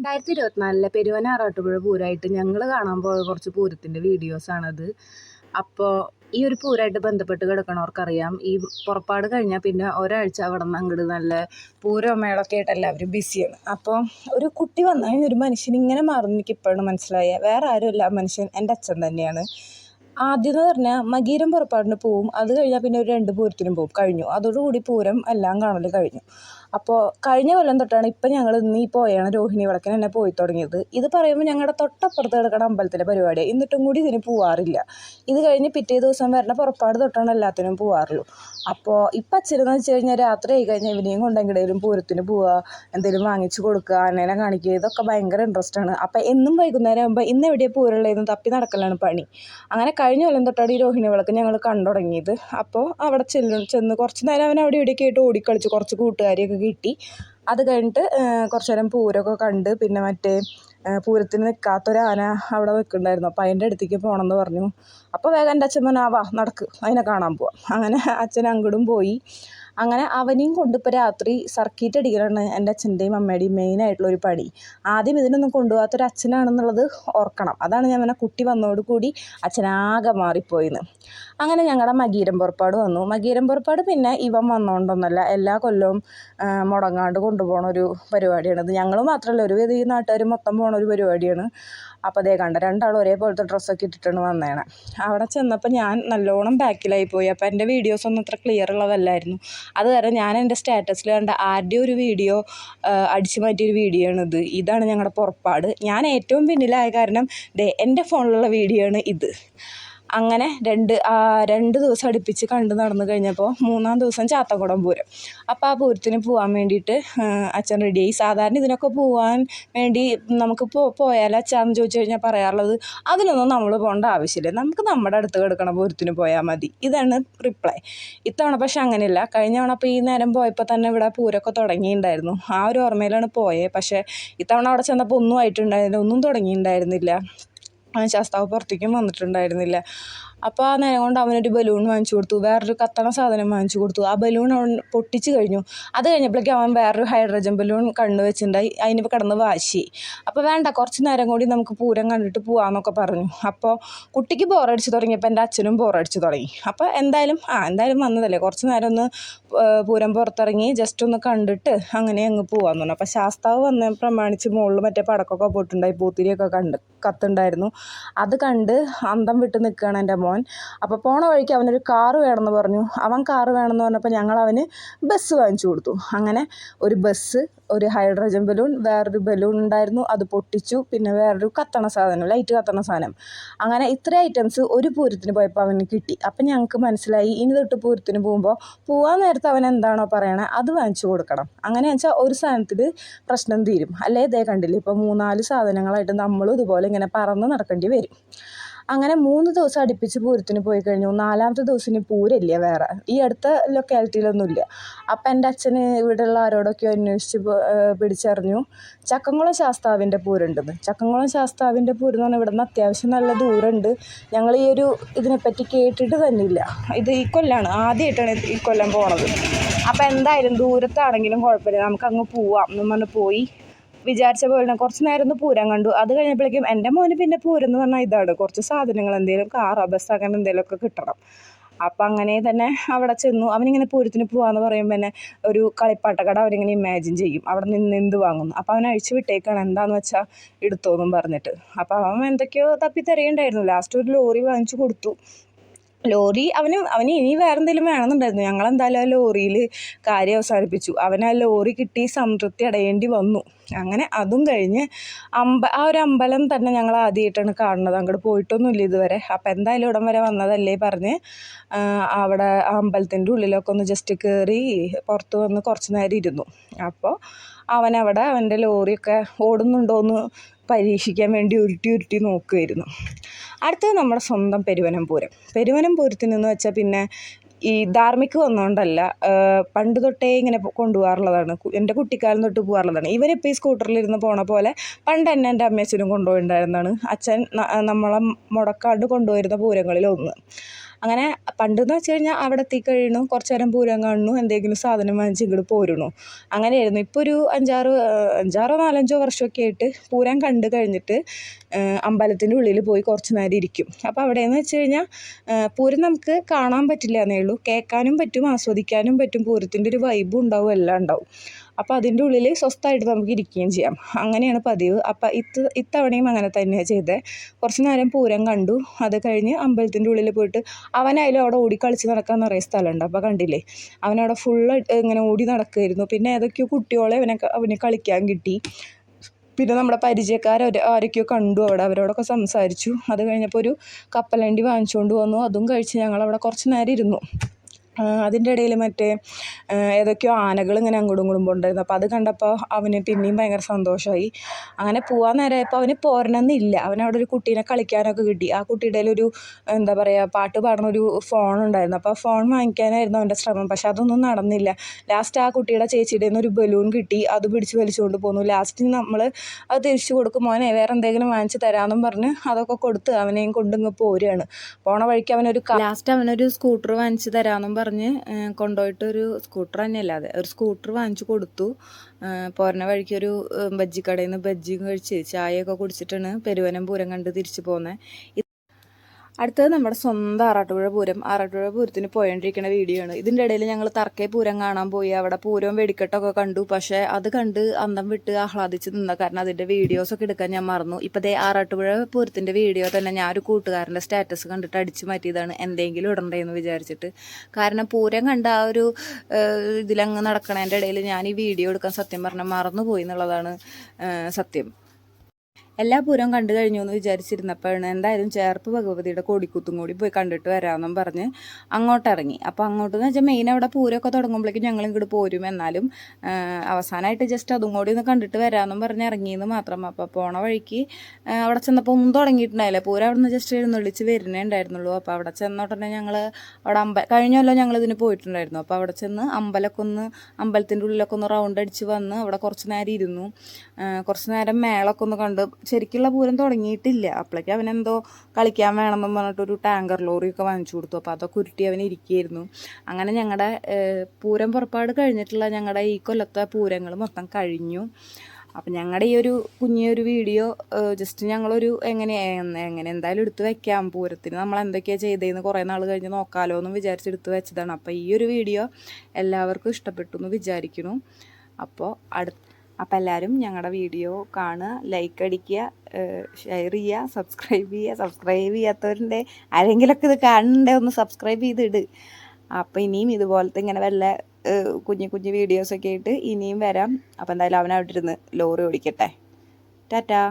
രണ്ടായിരത്തി ഇരുപത്തിനാലിലെ പെരുവന ആറാട്ടുപുഴ പൂരമായിട്ട് ഞങ്ങൾ കാണാൻ പോയ കുറച്ച് പൂരത്തിന്റെ വീഡിയോസാണത്. അപ്പോൾ ഈ ഒരു പൂരമായിട്ട് ബന്ധപ്പെട്ട് കിടക്കണവർക്കറിയാം. ഈ പുറപ്പാട് കഴിഞ്ഞാൽ പിന്നെ ഒരാഴ്ച അവിടെ നിന്ന് അങ്ങോട്ട് നല്ല പൂരം മേളൊക്കെ ആയിട്ട് എല്ലാവരും ബിസിയാണ്. അപ്പോൾ ഒരു കുട്ടി വന്നു കഴിഞ്ഞാൽ ഒരു മനുഷ്യൻ ഇങ്ങനെ മാറുന്ന എനിക്ക് ഇപ്പോഴാണ് മനസ്സിലായ. വേറെ ആരുമല്ല. മനുഷ്യൻ എന്റെ അച്ഛൻ തന്നെയാണ്. ആദ്യം എന്ന് പറഞ്ഞാൽ മകീരം പുറപ്പാടിന് പോവും. അത് കഴിഞ്ഞാൽ പിന്നെ ഒരു രണ്ട് പൂരത്തിനും പോവും. കഴിഞ്ഞു. അതോടുകൂടി പൂരം എല്ലാം കാണൽ കഴിഞ്ഞു. അപ്പോൾ കഴിഞ്ഞ കൊല്ലം തൊട്ടാണ് ഇപ്പം ഞങ്ങൾ ഇന്ന് പോയാണ് രോഹിണി വിളക്കിന് തന്നെ പോയി തുടങ്ങിയത്. ഇത് പറയുമ്പോൾ ഞങ്ങളുടെ തൊട്ടപ്പുറത്ത് കിടക്കുന്ന അമ്പലത്തിലെ പരിപാടി എന്നിട്ടും കൂടി ഇതിന് പോവാറില്ല. ഇത് കഴിഞ്ഞ് പിറ്റേ ദിവസം വരണ പുറപ്പാട് തൊട്ടാണ് എല്ലാത്തിനും പോവാറുള്ളൂ. അപ്പോൾ ഇപ്പം അച്ഛനെന്ന് വെച്ച് കഴിഞ്ഞാൽ രാത്രി ആയി കഴിഞ്ഞാൽ ഇവനെയും കൊണ്ടെങ്കിലും പൂരത്തിന് പോവുക എന്തെങ്കിലും വാങ്ങിച്ചു കൊടുക്കുക അന്നേനെ കാണിക്കുക. ഇതൊക്കെ ഭയങ്കര ഇൻട്രസ്റ്റ് ആണ്. അപ്പോൾ എന്നും വൈകുന്നേരം ആകുമ്പോൾ ഇന്ന് എവിടെയാണ് പൂരമുള്ളതെന്ന് തപ്പി നടക്കലാണ് പണി. അങ്ങനെ കഴിഞ്ഞ കൊല്ലം തൊട്ടാണ് ഈ രോഹിണി വിളക്ക് ഞങ്ങൾ കണ്ടു തുടങ്ങിയത് അപ്പോൾ അവിടെ ചെല്ലും ചെന്ന് കുറച്ച് നേരം അവൻ അവിടെ ഇവിടെയൊക്കെ ആയിട്ട് ഓടിക്കളിച്ച് കുറച്ച് കൂട്ടുകാരെയൊക്കെ കിട്ടി. അത് കഴിഞ്ഞിട്ട് കുറച്ച് നേരം പൂരമൊക്കെ കണ്ട് പിന്നെ മറ്റേ പൂരത്തിന് നിൽക്കാത്തൊരു ആന അവിടെ നിൽക്കുന്നുണ്ടായിരുന്നു. അപ്പോൾ അതിന്റെ അടുത്തേക്ക് പോകണമെന്ന് പറഞ്ഞു. അപ്പോൾ വേഗം എന്റെ അച്ഛൻ പറഞ്ഞു വാ നടക്ക്. അതിനെ കാണാൻ പോവാം. അങ്ങനെ അച്ഛൻ അങ്ങോട്ടും പോയി. അങ്ങനെ അവനെയും കൊണ്ടിപ്പോൾ രാത്രി സർക്കീറ്റ് അടിക്കലാണ് എന്റെ അച്ഛന്റെയും അമ്മയുടെയും മെയിനായിട്ടുള്ള ഒരു പണി ആദ്യം ഇതിനൊന്നും കൊണ്ടുപോകാത്തൊരു അച്ഛനാണെന്നുള്ളത് ഓർക്കണം. അതാണ് ഞാൻ അവനെ കുട്ടി വന്നതോട് കൂടി അച്ഛനാകെ മാറിപ്പോയിന്ന്. അങ്ങനെ ഞങ്ങളുടെ മകീരം പുറപ്പാട് വന്നു. മകീരം പുറപ്പാട് പിന്നെ ഇവൻ വന്നുകൊണ്ടൊന്നല്ല എല്ലാ കൊല്ലവും മുടങ്ങാണ്ട് കൊണ്ടുപോകണ ഒരു പരിപാടിയാണിത് ഞങ്ങൾ മാത്രമല്ല ഒരു വിധ ഈ നാട്ടുകാർ മൊത്തം പോണ ഒരു പരിപാടിയാണ്. അപ്പോൾ അതേ കണ്ട രണ്ടാളും ഒരേപോലത്തെ ഡ്രസ്സൊക്കെ ഇട്ടിട്ടാണ് വന്നേണേ അവിടെ ചെന്നപ്പോൾ ഞാൻ നല്ലോണം ബാക്കിലായി പോയി. അപ്പോൾ എന്റെ വീഡിയോസ് ഒന്നും അത്ര ക്ലിയർ ഉള്ളതല്ലായിരുന്നു. അത് കാരണം ഞാൻ എന്റെ സ്റ്റാറ്റസിൽ കണ്ട ആരുടെ ഒരു വീഡിയോ അടിച്ചു മാറ്റിയൊരു വീഡിയോ ആണിത് ഇതാണ് ഞങ്ങളുടെ പുറപ്പാട്. ഞാൻ ഏറ്റവും പിന്നിലായ കാരണം ദേ എന്റെ ഫോണിലുള്ള വീഡിയോ ആണ് ഇത്. അങ്ങനെ രണ്ട് രണ്ട് ദിവസം അടുപ്പിച്ച് കണ്ട് നടന്നു കഴിഞ്ഞപ്പോൾ മൂന്നാം ദിവസം ചാത്തക്കുടം പൂരം അപ്പോൾ ആ പൂരത്തിന് പോകാൻ വേണ്ടിയിട്ട് അച്ഛൻ റെഡിയായി സാധാരണ ഇതിനൊക്കെ പോകാൻ വേണ്ടി നമുക്ക് പോയാൽ അച്ഛാന്ന് ചോദിച്ചു കഴിഞ്ഞാൽ പറയാറുള്ളത് അതിനൊന്നും നമ്മൾ പോകേണ്ട ആവശ്യമില്ല. നമുക്ക് നമ്മുടെ അടുത്ത് കിടക്കണ പൂരത്തിന് പോയാൽ മതി. ഇതാണ് റിപ്ലൈ ഇത്തവണ പക്ഷെ അങ്ങനെയല്ല. കഴിഞ്ഞ തവണ അപ്പോൾ ഈ നേരം പോയപ്പോൾ തന്നെ ഇവിടെ പൂരമൊക്കെ തുടങ്ങിയിട്ടുണ്ടായിരുന്നു. ആ ഒരു ഓർമ്മയിലാണ് പോയത് പക്ഷേ ഇത്തവണ അവിടെ ചെന്നപ്പോൾ ഒന്നും ആയിട്ടുണ്ടായിരുന്നില്ല ഒന്നും തുടങ്ങിയിട്ടുണ്ടായിരുന്നില്ല. ശാസ്താവ് പുറത്തേക്കും വന്നിട്ടുണ്ടായിരുന്നില്ല. അപ്പോൾ ആ നേരം കൊണ്ട് അവനൊരു ബലൂൺ വാങ്ങിച്ചു കൊടുത്തു. വേറൊരു കത്തണ സാധനം വാങ്ങിച്ചു കൊടുത്തു. ആ ബലൂൺ അവൻ പൊട്ടിച്ച് കഴിഞ്ഞു. അത് കഴിഞ്ഞപ്പോഴേക്കും അവൻ വേറൊരു ഹൈഡ്രജൻ ബലൂൺ കണ്ണു വെച്ചിട്ടുണ്ടായി അതിനിപ്പോൾ കിടന്ന് വാശി. അപ്പോൾ വേണ്ട കുറച്ച് നേരം കൂടി നമുക്ക് പൂരം കണ്ടിട്ട് പോകാമെന്നൊക്കെ പറഞ്ഞു. അപ്പോൾ കുട്ടിക്ക് ബോറടിച്ച് തുടങ്ങിയപ്പോൾ എന്റെ അച്ഛനും ബോറടിച്ച് തുടങ്ങി. അപ്പോൾ എന്തായാലും ആ എന്തായാലും വന്നതല്ലേ. കുറച്ച് നേരം ഒന്ന് പൂരം പുറത്തിറങ്ങി ജസ്റ്റ് ഒന്ന് കണ്ടിട്ട് അങ്ങനെ അങ്ങ് പോകാമെന്ന് പറഞ്ഞു. അപ്പോൾ ശാസ്താവ് വന്ന പ്രമാണിച്ച് മുകളിൽ മറ്റേ പടക്കമൊക്കെ പോയിട്ടുണ്ടായി. പൂത്തിരിയൊക്കെ കണ്ട് കത്തുണ്ടായിരുന്നു. അത് കണ്ട് അന്തം വിട്ട് നിൽക്കുകയാണ് എന്റെ മോൻ. അപ്പോൾ പോണ വഴിക്ക് അവനൊരു കാറ് വേണമെന്ന് പറഞ്ഞു. അവൻ കാറ് വേണമെന്ന് പറഞ്ഞപ്പോൾ ഞങ്ങൾ അവന് ബസ് വാങ്ങിച്ചു കൊടുത്തു. അങ്ങനെ ഒരു ബസ് ഒരു ഹൈഡ്രജൻ ബലൂൺ വേറൊരു ബലൂൺ ഉണ്ടായിരുന്നു. അത് പൊട്ടിച്ചു. പിന്നെ വേറൊരു കത്തണ സാധനം ലൈറ്റ് കത്തണ സാധനം. അങ്ങനെ ഇത്ര ഐറ്റംസ് ഒരു പൂരത്തിന് പോയപ്പോൾ അവന് കിട്ടി. അപ്പം ഞങ്ങൾക്ക് മനസ്സിലായി ഇനി തൊട്ട് പൂരത്തിന് പോകുമ്പോൾ പോകാൻ നേരത്തെ അവൻ എന്താണോ പറയണത് അത് വാങ്ങിച്ചു കൊടുക്കണം. അങ്ങനെ വെച്ചാൽ ഒരു സാധനത്തിൽ പ്രശ്നം തീരും. അല്ലേ? ഇതേ കണ്ടില്ലേ? ഇപ്പോൾ മൂന്നാൽ സാധനങ്ങളായിട്ട് നമ്മളും ഇതുപോലെ ഇങ്ങനെ പറന്ന് നടക്കേണ്ടി വരും. അങ്ങനെ മൂന്ന് ദിവസം അടുപ്പിച്ച് പൂരത്തിന് പോയി കഴിഞ്ഞു. നാലാമത്തെ ദിവസം പൂരമില്ല വേറെ. ഈ അടുത്ത ലൊക്കാലിറ്റിയിലൊന്നുമില്ല അപ്പം എന്റെ അച്ഛന് ഇവിടെയുള്ള ആരോടൊക്കെ അന്വേഷിച്ച് പിടിച്ചറിഞ്ഞു. ചക്കംകുളം ശാസ്താവിന്റെ പൂരമുണ്ടെന്ന്. ചക്കംകുളം ശാസ്താവിന്റെ പൂരം എന്ന് പറഞ്ഞാൽ ഇവിടെ നിന്ന് അത്യാവശ്യം നല്ല ദൂരമുണ്ട്. ഞങ്ങൾ ഈ ഒരു ഇതിനെപ്പറ്റി കേട്ടിട്ട് തന്നെ ഇല്ല ഇത് ഈ കൊല്ലാണ്. ആദ്യമായിട്ടാണ് ഈ കൊല്ലം പോണത്. അപ്പോൾ എന്തായാലും ദൂരത്താണെങ്കിലും കുഴപ്പമില്ല. നമുക്ക് അങ്ങ് പോവാം എന്ന് പറഞ്ഞ് പോയി. വിചാരിച്ച പോലെ കുറച്ച് നേരം ഒന്ന് പൂരം കണ്ടു. അത് കഴിഞ്ഞപ്പോഴേക്കും എന്റെ മോന് പിന്നെ പൂരം എന്ന് പറഞ്ഞാൽ ഇതാണ്. കുറച്ച് സാധനങ്ങൾ എന്തെങ്കിലും കാറോ ബസ് അങ്ങനെ എന്തെങ്കിലുമൊക്കെ കിട്ടണം. അപ്പം അങ്ങനെ തന്നെ അവിടെ ചെന്നു. അവനിങ്ങനെ പൂരത്തിന് പോകാമെന്ന് പറയുമ്പോൾ തന്നെ ഒരു കളിപ്പാട്ടക്കട അവനിങ്ങനെ ഇമാജിൻ ചെയ്യും. അവിടെ നിന്ന് എന്ത് വാങ്ങുന്നു? അപ്പോൾ അവൻ അഴിച്ചു വിട്ടേക്കാണ്. എന്താണെന്ന് വെച്ചാൽ എടുത്തോന്നും പറഞ്ഞിട്ട്. അപ്പോൾ അവൻ എന്തൊക്കെയോ തപ്പി ലാസ്റ്റ് ഒരു ലോറി വാങ്ങിച്ചു കൊടുത്തു. ലോറി അവന് അവന് ഇനി വേറെ എന്തെങ്കിലും വേണമെന്നുണ്ടായിരുന്നു. ഞങ്ങളെന്തായാലും ആ ലോറിയിൽ കാര്യം അവസാനിപ്പിച്ചു. അവന് ആ ലോറി കിട്ടി സംതൃപ്തി അടയേണ്ടി വന്നു. അങ്ങനെ അതും കഴിഞ്ഞ് അമ്പ ആ ഒരു അമ്പലം തന്നെ ഞങ്ങൾ ആദ്യമായിട്ടാണ് കാണുന്നത്. അങ്ങോട്ട് പോയിട്ടൊന്നുമില്ല ഇതുവരെ. അപ്പം എന്തായാലും ഇവിടം വരെ വന്നതല്ലേ പറഞ്ഞ് അവിടെ ആ അമ്പലത്തിന്റെ ഉള്ളിലൊക്കെ ഒന്ന് ജസ്റ്റ് കയറി പുറത്ത് വന്ന് കുറച്ച് നേരം ഇരുന്നു. അപ്പോൾ അവനവിടെ അവന്റെ ലോറിയൊക്കെ ഓടുന്നുണ്ടോ എന്ന് പരീക്ഷിക്കാൻ വേണ്ടി ഉരുട്ടി ഉരുട്ടി നോക്കുമായിരുന്നു അടുത്തത് നമ്മുടെ സ്വന്തം പെരുവനംപൂരം പെരുവനംപൂരത്തിൽ നിന്ന് വെച്ചാൽ പിന്നെ ഈ ധാർമ്മിക വന്നുകൊണ്ടല്ല പണ്ട് തൊട്ടേ ഇങ്ങനെ കൊണ്ടുപോകാറുള്ളതാണ്. എന്റെ കുട്ടിക്കാലം തൊട്ട് പോകാറുള്ളതാണ്. ഇവരിപ്പോൾ ഈ സ്കൂട്ടറിലിരുന്ന് പോണ പോലെ പണ്ട് എന്നെ എന്റെ അമ്മയച്ഛനും കൊണ്ടുപോയിട്ടുണ്ടായിരുന്നതാണ് അച്ഛൻ നമ്മളെ മുടക്കാണ്ട് കൊണ്ടുപോയിരുന്ന പൂരങ്ങളിൽ ഒന്ന് അങ്ങനെ പണ്ടെന്ന് വെച്ച് കഴിഞ്ഞാൽ അവിടെ എത്തിക്കഴിയണു കുറച്ച് നേരം പൂരം കാണുന്നു എന്തെങ്കിലും സാധനം വാങ്ങിച്ച് ഇങ്ങോട്ട് പോരുന്നു. അങ്ങനെയായിരുന്നു. ഇപ്പോൾ ഒരു അഞ്ചാറ് അഞ്ചാറോ നാലഞ്ചോ വർഷമൊക്കെ ആയിട്ട് പൂരം കണ്ട് കഴിഞ്ഞിട്ട് അമ്പലത്തിന്റെ ഉള്ളിൽ പോയി കുറച്ച് നേരം ഇരിക്കും. അപ്പോൾ അവിടെയെന്ന് വെച്ച് കഴിഞ്ഞാൽ പൂരം നമുക്ക് കാണാൻ പറ്റില്ല എന്നേ ഉള്ളൂ. കേൾക്കാനും പറ്റും ആസ്വദിക്കാനും പറ്റും പൂരത്തിന്റെ ഒരു വൈബും ഉണ്ടാവും എല്ലാം ഉണ്ടാവും. അപ്പോൾ അതിന്റെ ഉള്ളിൽ സ്വസ്ഥമായിട്ട് നമുക്ക് ഇരിക്കുകയും ചെയ്യാം. അങ്ങനെയാണ് പതിവ്. അപ്പോൾ ഇത്ത ഇത്തവണയും അങ്ങനെ തന്നെയാണ് ചെയ്തത് കുറച്ച് നേരം പൂരം കണ്ടു. അത് കഴിഞ്ഞ് അമ്പലത്തിന്റെ ഉള്ളിൽ പോയിട്ട് അവനായാലും അവിടെ ഓടിക്കളിച്ച് നടക്കാൻ നിറയെ സ്ഥലമുണ്ട്. അപ്പോൾ കണ്ടില്ലേ? അവനവിടെ ഫുള്ള് ഇങ്ങനെ ഓടി നടക്കുമായിരുന്നു പിന്നെ ഏതൊക്കെയോ കുട്ടികളെ അവനെ അവന് കളിക്കാൻ കിട്ടി. പിന്നെ നമ്മുടെ പരിചയക്കാർ ആരൊക്കെയോ കണ്ടു അവിടെ. അവരോടൊക്കെ സംസാരിച്ചു. അത് കഴിഞ്ഞപ്പോൾ ഒരു കപ്പലണ്ടി വാങ്ങിച്ചുകൊണ്ട് വന്നു. അതും കഴിച്ച് ഞങ്ങൾ ഞങ്ങളവിടെ കുറച്ച് നേരം ഇരുന്നു. അതിന്റെ ഇടയിൽ മറ്റേ ഏതൊക്കെയോ ആനകൾ ഇങ്ങനെ അങ്ങോട്ടും ഇങ്ങോട്ടും പോയിട്ടുണ്ടായിരുന്നു അപ്പോൾ അത് കണ്ടപ്പോൾ അവന് പിന്നെയും ഭയങ്കര സന്തോഷമായി. അങ്ങനെ പോകാൻ നേരമായപ്പോൾ അവന് പോരണമെന്നില്ല. അവനവിടെ ഒരു കുട്ടീനെ കളിക്കാനൊക്കെ കിട്ടി. ആ കുട്ടിയുടെ ഒരു എന്താ പറയുക പാട്ട് പാടുന്ന ഒരു ഫോൺ ഉണ്ടായിരുന്നു. അപ്പോൾ ഫോൺ വാങ്ങിക്കാനായിരുന്നു അവന്റെ ശ്രമം. പക്ഷെ അതൊന്നും നടന്നില്ല. ലാസ്റ്റ് ആ കുട്ടിയുടെ ചേച്ചിയുടെ നിന്ന് ഒരു ബലൂൺ കിട്ടി. അത് പിടിച്ച് വലിച്ചുകൊണ്ട് പോന്നു. ലാസ്റ്റ് നമ്മൾ അത് തിരിച്ചു കൊടുക്കും. മോനെ വേറെ എന്തെങ്കിലും വാങ്ങിച്ച് തരാമെന്നും പറഞ്ഞ് അതൊക്കെ കൊടുത്ത് അവനെയും കൊണ്ടിങ്ങ് പോരുകയാണ്. പോണ വഴിക്ക് അവനൊരു ലാസ്റ്റ് അവനൊരു സ്കൂട്ടർ വാങ്ങിച്ച് തരാമെന്നും പറഞ്ഞ് കൊണ്ടുപോയിട്ട് ഒരു സ്കൂട്ടർ തന്നെയല്ല അതെ. ഒരു സ്കൂട്ടർ വാങ്ങിച്ചു കൊടുത്തു. പോരണ വഴിക്ക് ഒരു ബജ്ജിക്കടയിൽ നിന്ന് ബജ്ജിയും കഴിച്ച് ചായയൊക്കെ കുടിച്ചിട്ടാണ് പെരുവനം പൂരം കണ്ട് തിരിച്ചു പോകുന്നത് അടുത്തത് നമ്മുടെ സ്വന്തം ആറാട്ടുപുഴ പൂരം. ആറാട്ടുപുഴ പൂരത്തിന് പോയോണ്ടിരിക്കുന്ന വീഡിയോ ആണ്. ഇതിന്റെ ഇടയിൽ ഞങ്ങൾ തർക്കേ പൂരം കാണാൻ പോയി. അവിടെ പൂരവും വെടിക്കെട്ടൊക്കെ കണ്ടു. പക്ഷേ അത് കണ്ട് അന്തം വിട്ട് ആഹ്ലാദിച്ച് നിന്ന കാരണം അതിന്റെ വീഡിയോസൊക്കെ എടുക്കാൻ ഞാൻ മറന്നു. ഇപ്പോൾ ദേ ആറാട്ടുപുഴ പൂരത്തിന്റെ വീഡിയോ തന്നെ ഞാൻ ഒരു കൂട്ടുകാരന്റെ സ്റ്റാറ്റസ് കണ്ടിട്ട് അടിച്ചു മാറ്റിയതാണ്. എന്തെങ്കിലും ഇടണ്ടേന്ന് വിചാരിച്ചിട്ട്. കാരണം പൂരം കണ്ട ആ ഒരു ഇതിലങ്ങ് നടക്കണതിന്റെ ഇടയിൽ ഞാൻ ഈ വീഡിയോ എടുക്കാൻ സത്യം പറഞ്ഞാൽ മറന്നു പോയി എന്നുള്ളതാണ് സത്യം. എല്ലാ പൂരവും കണ്ടു കഴിഞ്ഞു എന്ന് വിചാരിച്ചിരുന്നപ്പോഴാണ് എന്തായാലും ചേർപ്പ് ഭഗവതിയുടെ കൊടിക്കുത്തും കൂടി പോയി കണ്ടിട്ട് വരാമെന്നും പറഞ്ഞ് അങ്ങോട്ട് ഇറങ്ങി അപ്പോൾ അങ്ങോട്ടെന്ന് വെച്ചാൽ മെയിൻ അവിടെ പൂരമൊക്കെ തുടങ്ങുമ്പോഴേക്കും ഞങ്ങൾ ഇങ്ങോട്ട് പോരും. എന്നാലും അവസാനമായിട്ട് ജസ്റ്റ് അതും കൂടി ഒന്ന് കണ്ടിട്ട് വരാമെന്നും പറഞ്ഞ് ഇറങ്ങിയെന്ന് മാത്രം. അപ്പോൾ പോണ വഴിക്ക് അവിടെ ചെന്നപ്പോൾ ഒന്നും തുടങ്ങിയിട്ടുണ്ടായില്ല. പൂരം അവിടെ നിന്ന് ജസ്റ്റ് എഴുന്നള്ളിച്ച് വരുന്നേ ഉണ്ടായിരുന്നുള്ളൂ. അപ്പോൾ അവിടെ ചെന്നോട്ടന്നെ ഞങ്ങൾ അവിടെ അമ്പ കഴിഞ്ഞല്ലോ ഞങ്ങൾ ഇതിന് പോയിട്ടുണ്ടായിരുന്നു. അപ്പോൾ അവിടെ ചെന്ന് അമ്പലമൊക്കെ ഒന്ന് അമ്പലത്തിന്റെ ഉള്ളിലൊക്കെ ഒന്ന് റൗണ്ട് അടിച്ച് വന്ന് അവിടെ കുറച്ച് നേരം ഇരുന്നു. കുറച്ച് നേരം മേളൊക്കെ ഒന്ന് കണ്ട് ശരിക്കുള്ള പൂരം തുടങ്ങിയിട്ടില്ല. അപ്പോഴേക്കും അവനെന്തോ കളിക്കാൻ വേണമെന്ന് പറഞ്ഞിട്ടൊരു ടാങ്കർ ലോറിയൊക്കെ വാങ്ങിച്ചു കൊടുത്തു. അപ്പോൾ അതൊക്കെ ഉരുട്ടി അവൻ ഇരിക്കുകയായിരുന്നു. അങ്ങനെ ഞങ്ങളുടെ പൂരം പുറപ്പാട് കഴിഞ്ഞിട്ടുള്ള ഞങ്ങളുടെ ഈ കൊല്ലത്തെ പൂരങ്ങൾ മൊത്തം കഴിഞ്ഞു. അപ്പം ഞങ്ങളുടെ ഈ ഒരു കുഞ്ഞൊരു വീഡിയോ ജസ്റ്റ് ഞങ്ങളൊരു എങ്ങനെ എങ്ങനെ എന്തായാലും എടുത്ത് വെക്കാം. പൂരത്തിന് നമ്മൾ എന്തൊക്കെയാണ് ചെയ്തതെന്ന് കുറേ നാൾ കഴിഞ്ഞ് നോക്കാലോ എന്ന് വിചാരിച്ച് എടുത്ത് വെച്ചതാണ്. അപ്പോൾ ഈ ഒരു വീഡിയോ എല്ലാവർക്കും ഇഷ്ടപ്പെട്ടു എന്ന് വിചാരിക്കുന്നു. അപ്പോൾ അടുത്ത അപ്പോൾ എല്ലാവരും ഞങ്ങളുടെ വീഡിയോ കാണുക ലൈക്ക് അടിക്കുക ഷെയർ ചെയ്യുക സബ്സ്ക്രൈബ് ചെയ്യുക. സബ്സ്ക്രൈബ് ചെയ്യാത്തവരുണ്ട് ആരെങ്കിലുമൊക്കെ ഇത് കാണണ്ടേ ഒന്ന് സബ്സ്ക്രൈബ് ചെയ്തിട്. അപ്പോൾ ഇനിയും ഇതുപോലത്തെ ഇങ്ങനെ വല്ല കുഞ്ഞു കുഞ്ഞു വീഡിയോസൊക്കെ ആയിട്ട് ഇനിയും വരാം. അപ്പോൾ എന്തായാലും അവനവിടെ ഇരുന്ന് ലോറി ഓടിക്കട്ടെ. ടാറ്റാ.